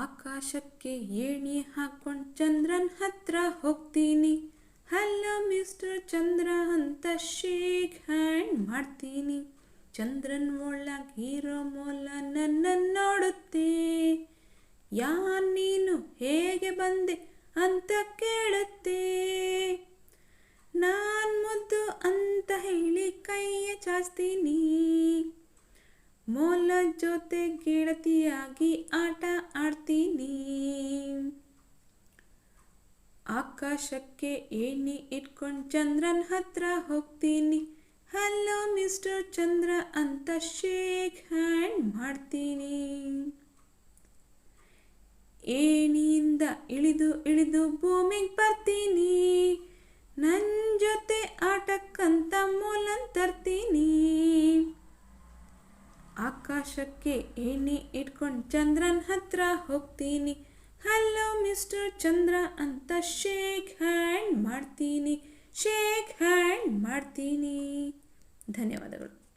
ಆಕಾಶಕ್ಕೆ ಏಣಿ ಹಾಕೊಂಡು ಚಂದ್ರನ್ ಹತ್ರ ಹೋಗ್ತೀನಿ. ಹಲೋ ಮಿಸ್ಟರ್ ಚಂದ್ರ ಅಂತ ಶೇಕ್ ಹ್ಯಾಂಡ್ ಮಾಡ್ತೀನಿ. ಚಂದ್ರನ್ ಒಳಗಿರೋ ಮೊಲ ನನ್ನನ್ನು ನೋಡುತ್ತೆ. ಯಾ ನೀನು ಹೇಗೆ ಬಂದೆ ಅಂತ ಕೇಳುತ್ತೆ. ನಾನ್ ಮುದ್ದು ಅಂತ ಹೇಳಿ ಕೈಯ ಚಾಸ್ತೀನಿ ಮೊಲ ಜೊತೆ ಗೆಳತಿಯಾಗಿ ಆಟ ಆಡ್ತೀನಿ. ಆಕಾಶಕ್ಕೆ ಏಣಿ ಇಟ್ಕೊಂಡು ಚಂದ್ರನ್ ಹತ್ರ ಹೋಗ್ತೀನಿ. ಹಲೋ ಮಿಸ್ಟರ್ ಚಂದ್ರ ಅಂತ ಶೇಕ್ ಹ್ಯಾಂಡ್ ಮಾಡ್ತೀನಿ. ಏಣಿಯಿಂದ ಇಳಿದು ಇಳಿದು ಭೂಮಿಗೆ ಬರ್ತೀನಿ. ನನ್ನ ಜೊತೆ ಆಟಕ್ಕಂತ ಮೂಲನ್ ತರ್ತೀನಿ. ಆಕಾಶಕ್ಕೆ ಏಣಿ ಇಟ್ಕೊಂಡು ಚಂದ್ರನ್ ಹತ್ರ ಹೋಗ್ತೀನಿ. ಹಲೋ ಮಿಸ್ಟರ್ ಚಂದ್ರ ಅಂತ ಶೇಕ್ ಹ್ಯಾಂಡ್ ಮಾಡ್ತೀನಿ. ಶೇಕ್ ಹ್ಯಾಂಡ್ ಮಾಡ್ತೀನಿ. ಧನ್ಯವಾದಗಳು.